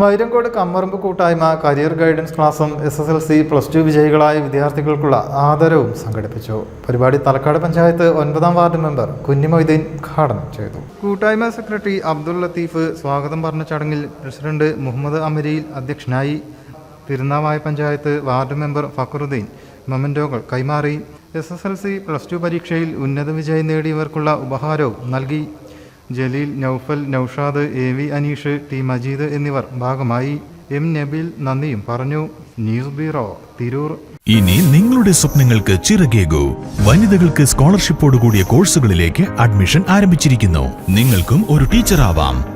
വൈരങ്കോട് കമ്മറമ്പ് കൂട്ടായ്മ career guidance ക്ലാസും S S L C plus two വിജയികളായ വിദ്യാർത്ഥികൾക്കുള്ള ആദരവും സംഘടിപ്പിച്ചു. പരിപാടി തലക്കാട് പഞ്ചായത്ത് ഒൻപതാം വാർഡ് മെമ്പർ കുഞ്ഞിമൊയ്തീൻ ഉദ്ഘാടനം ചെയ്തു. കൂട്ടായ്മ സെക്രട്ടറി അബ്ദുൾ ലത്തീഫ് സ്വാഗതം പറഞ്ഞ ചടങ്ങിൽ പ്രസിഡന്റ് മുഹമ്മദ് അമരിയിൽ അധ്യക്ഷനായി തിരുനാവായ പഞ്ചായത്ത് വാർഡ് മെമ്പർ ഫക്രുദ്ദീൻ മൊമന്റോകൾ കൈമാറി. S S L C plus two പരീക്ഷയിൽ ഉന്നത വിജയം നേടിയവർക്കുള്ള ഉപഹാരവും നൽകി. Jaleel Noufal Noushad A V Aneesh T Majeed എന്നിവർ ഭാഗമായി എം നബീൽ നന്ദിയും പറഞ്ഞു. News bureau Tirur. ഇനി നിങ്ങളുടെ സ്വപ്നങ്ങൾക്ക് ചിറകേകൂ. വനിതകൾക്ക് സ്കോളർഷിപ്പോടുകൂടിയ കോഴ്സുകളിലേക്ക് അഡ്മിഷൻ ആരംഭിച്ചിരിക്കുന്നു. നിങ്ങൾക്കും ഒരു ടീച്ചർ ആവാം